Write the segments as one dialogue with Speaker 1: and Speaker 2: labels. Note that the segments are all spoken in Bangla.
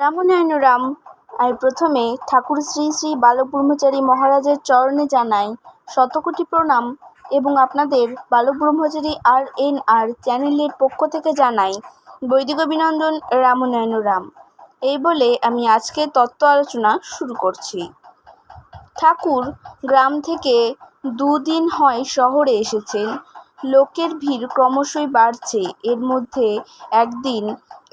Speaker 1: রামনারায়ণ রাম আমি প্রথমে ঠাকুর শ্রী শ্রী বালক ব্রহ্মচারী মহারাজের চরণে জানাই শতকোটি প্রণাম এবং আপনাদের বালক ব্রহ্মচারী আর এন আর চ্যানেলের পক্ষ থেকে জানাই বৈদিক অভিনন্দন রামনারায়ণ রাম এই বলে আমি আজকের তত্ত্ব আলোচনা শুরু করছি। ঠাকুর গ্রাম থেকে দুদিন হয় শহরে এসেছেন। লোকের ভিড় ক্রমশই বাড়ছে। এর মধ্যে একদিন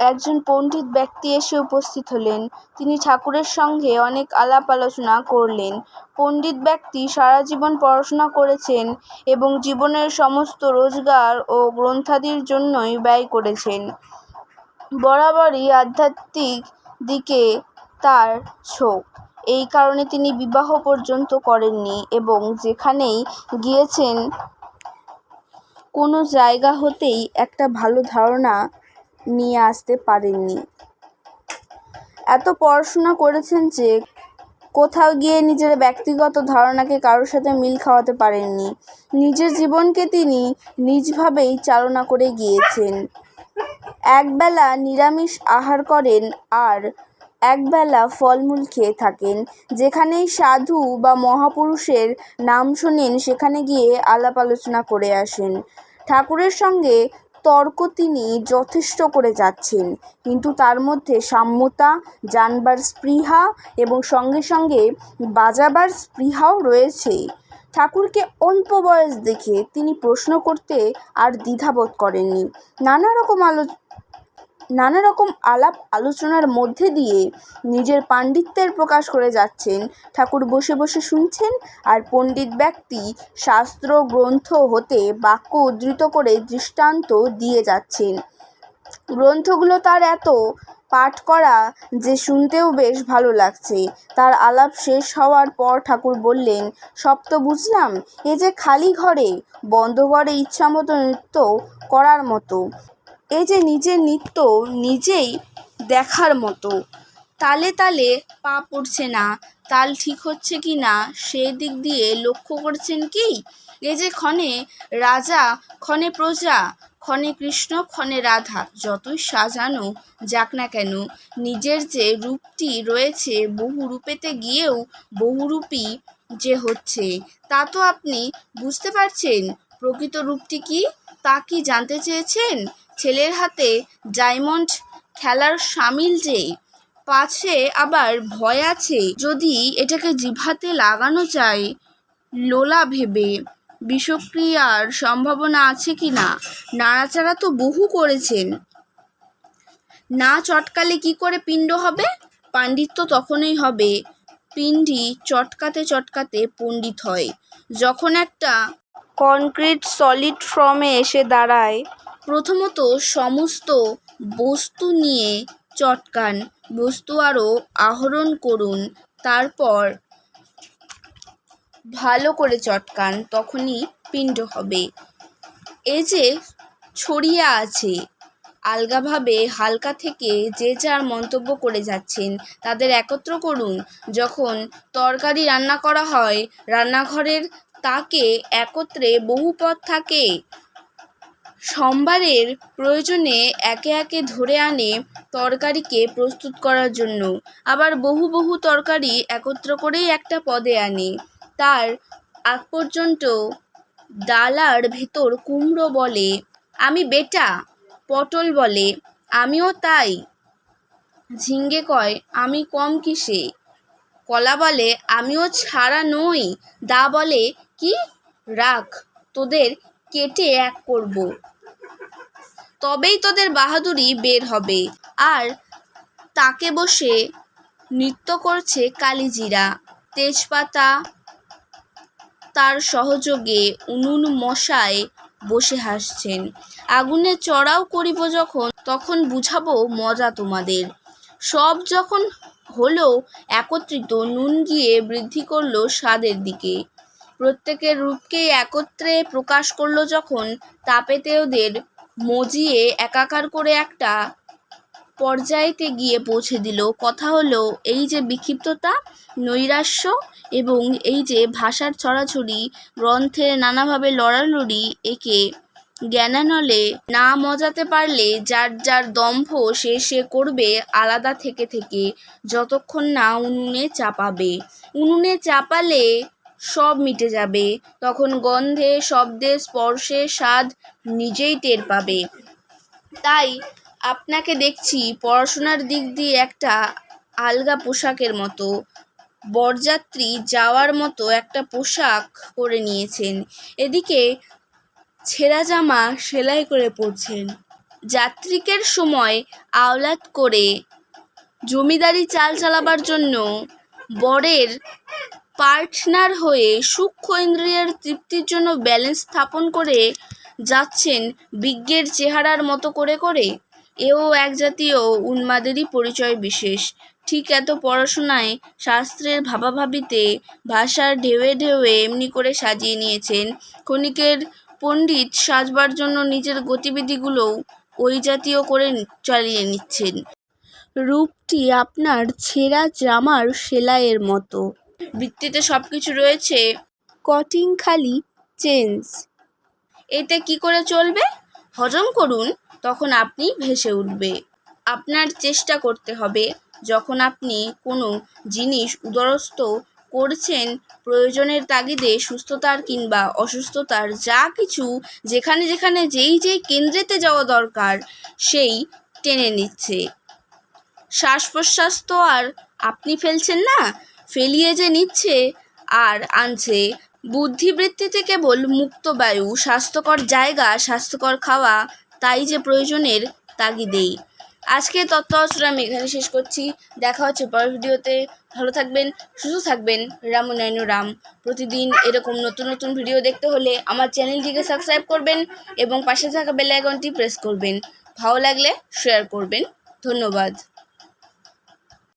Speaker 1: একজন পণ্ডিত ব্যক্তি এসে উপস্থিত হলেন। তিনি ঠাকুরের সঙ্গে অনেক আলাপ আলোচনা করলেন। পণ্ডিত ব্যক্তি সারা জীবন পড়াশোনা করেছেন এবং জীবনের সমস্ত রোজগার ও গ্রন্থাদির জন্যই ব্যয় করেছেন। বরাবরই আধ্যাত্মিক দিকে তার ঝোঁক। এই কারণে তিনি বিবাহ পর্যন্ত করেননি এবং যেখানেই গিয়েছেন কোনো জায়গা হতেই একটা ভালো ধারণা নিয়ে আসতে পারেননি। এত পড়াশোনা করেছেন যে কোথাও গিয়ে নিজের ব্যক্তিগত ধারণাকে কারোর সাথে মিল খাওয়াতে পারেননি। নিজের জীবনকে তিনি নিজভাবেই চালনা করে গিয়েছেন। একবেলা নিরামিষ আহার করেন আর একবেলা ফলমূল খেয়ে থাকেন। যেখানেই সাধু বা মহাপুরুষের নাম শোনেন, সেখানে গিয়ে আলাপ আলোচনা করে আসেন। ঠাকুরের সঙ্গে তর্ক তিনি যথেষ্ট করে যাচ্ছেন। কিন্তু তার মধ্যে সাম্যতা, জানবার স্পৃহা এবং সঙ্গে সঙ্গে বাজাবার স্পৃহাও রয়েছে। ঠাকুরকে অল্প বয়স দেখে তিনি প্রশ্ন করতে আর দ্বিধাবোধ করেননি। নানা রকম আলো নানা রকম আলাপ আলোচনার মধ্যে দিয়ে নিজের পাণ্ডিত্যের প্রকাশ করে যাচ্ছেন। ঠাকুর বসে বসে শুনছেন আর পণ্ডিত ব্যক্তি শাস্ত্র গ্রন্থ হতে বাক্য উদ্ধৃত করে দৃষ্টান্ত দিয়ে যাচ্ছেন। গ্রন্থগুলো তার এত পাঠ করা যে শুনতেও বেশ ভালো লাগছে। তার আলাপ শেষ হওয়ার পর ঠাকুর বললেন, সব তো বুঝলাম, এ যে খালি ঘরে, বন্ধ ঘরে ইচ্ছামতো নৃত্য করার মতো। এ যে নিজের নৃত্য নিজেই দেখার মতো। তালে তালে পা পড়ছে না, তাল ঠিক হচ্ছে কি না সে দিক দিয়ে লক্ষ্য করছেন কি? এ যে ক্ষণে রাজা, ক্ষণে প্রজা, ক্ষণে কৃষ্ণ, ক্ষণে রাধা, যতই সাজানো যাক না কেন, নিজের যে রূপটি রয়েছে বহু রূপেতে গিয়েও বহুরূপী যে হচ্ছে, তা তো আপনি বুঝতে পারছেন। প্রকৃত রূপটি কি? তা কি জানতে চেয়েছেন? ছেলের হাতে ডায়মন্ড খেলার সামিল যে পাছে আবার ভয় আছে যদি এটাকে জিভাতে লাগানো যায়, লোলা ভেবে। বিষক্রিয়ার সম্ভাবনা আছে কি না? নাড়াচাড়া তো বহু করেছেন। না চটকালে কি করে পিণ্ড হবে? পাণ্ডিত্য তখনই হবে। পিণ্ডি চটকাতে চটকাতে পণ্ডিত হয়। যখন একটা কনক্রিট সলিড ফর্মে এসে দাঁড়ায় প্রথমত সমস্ত বস্তু নিয়ে চটকান, বস্তু আরও আহরণ করুন, তারপর ভালো করে চটকান, তখনই পিণ্ড হবে। এ যে ছড়িয়ে আছে, আলগাভাবে হালকা থেকে যে যার মন্তব্য করে যাচ্ছেন, তাদের একত্র করুন। যখন তরকারি রান্না করা হয়, রান্নাঘরের তাকে একত্রে বহু পদ থাকে। সম্বারের প্রয়োজনে একে একে ধরে আনে তরকারিকে প্রস্তুত করার জন্য। আবার বহু বহু তরকারি একত্র করেই একটা পদে আনে। তার আগ পর্যন্ত ডালার ভেতর কুমড়ো বলে, আমি বেটা, পটল বলে, আমিও তাই। ঝিঙ্গে কয়, আমি কম কিসে? কলা বলে, আমিও ছাড়া নই। দা বলে, কি? রাখ, তোদের কেটে এক করব। তবেই তোদের বাহাদুরি বের হবে। আর তাকে বসে নৃত্য করছে কালিজিরা। তেজপাতা তার সহযোগে উনুন মশায় বসে হাসছেন। আগুনে চড়াও করিব যখন, তখন বুঝাবো মজা তোমাদের। সব যখন হলো, একত্রিত নুন গিয়ে বৃদ্ধি করল স্বাদের দিকে। প্রত্যেকের রূপকেই একত্রে প্রকাশ করল যখন, তাপেতে ওদের মজিয়ে একাকার করে একটা পর্যায়েতে গিয়ে পৌঁছে দিল। কথা হলো, এই যে বিক্ষিপ্ততা, নৈরাশ্য এবং এই যে ভাষার ছড়াছড়ি, গ্রন্থের নানাভাবে লড়ালড়ি, একে জ্ঞানানলে না মজাতে পারলে যার যার দম্ভ সে সে করবে আলাদা থেকে থেকে, যতক্ষণ না উনুনে চাপাবে। উনুনে চাপালে সব মিটে যাবে। তখন গন্ধে, শব্দে, স্পর্শে স্বাদ নিজেই টের পাবে। তাই আপনাকে দেখছি পড়াশোনার দিক দিয়ে একটা আলগা পোশাকের মতো। বরযাত্রী যাওয়ার মতো একটা পোশাক করে নিয়েছেন। এদিকে ছেঁড়া জামা সেলাই করে পরছেন। যাত্রিকের সময় আওলাদ করে জমিদারি চাল চালাবার জন্য বরের পার্টনার হয়ে সূক্ষ্ম ইন্দ্রিয়ের তৃপ্তির জন্য ব্যালেন্স স্থাপন করে যাচ্ছেন বিজ্ঞের চেহারার মতো করে করে। এও এক জাতীয় উন্মাদেরই পরিচয় বিশেষ। ঠিক এত পড়াশোনায় শাস্ত্রের ভাবাভাবিতে ভাষার ঢেউয়ে ঢেউয়ে এমনি করে সাজিয়ে নিয়েছেন। ক্ষণিকের পণ্ডিত সাজবার জন্য নিজের গতিবিধিগুলোও ওই জাতীয় করে চালিয়ে নিচ্ছেন। রূপটি আপনার ছেঁড়া জামার সেলাইয়ের মতো। বৃত্তিতে সব কিছু রয়েছে। কটিং খালি চেঞ্জ এতে কি করে চলবে? হজম করুন তখন আপনি ভেসে উঠবে। আপনার চেষ্টা করতে হবে যখন আপনি কোনো জিনিস উদরস্থ করছেন প্রয়োজনের তাগিদে সুস্থতার কিংবা অসুস্থতার যা কিছু যেখানে যেখানে যেই যেই কেন্দ্রেতে যাওয়া দরকার সেই টেনে নিচ্ছে। শ্বাস প্রশ্বাস তো আর আপনি ফেলছেন না ফেলিয়ে যে নিচ্ছে আর আনছে বুদ্ধিবৃত্তিতে কেবল মুক্ত বায়ু, স্বাস্থ্যকর জায়গা, স্বাস্থ্যকর খাওয়া, তাই যে প্রয়োজনের তাগিদেই। আজকে তত্ত্ব আলোচনা আমি এখানে শেষ করছি। দেখা হচ্ছে পরের ভিডিওতে। ভালো থাকবেন, সুস্থ থাকবেন। রামনায়ণ রাম। প্রতিদিন এরকম নতুন নতুন ভিডিও দেখতে হলে আমার চ্যানেলটিকে সাবস্ক্রাইব করবেন এবং পাশে থাকা বেল আইকনটি প্রেস করবেন। ভালো লাগলে শেয়ার করবেন। ধন্যবাদ।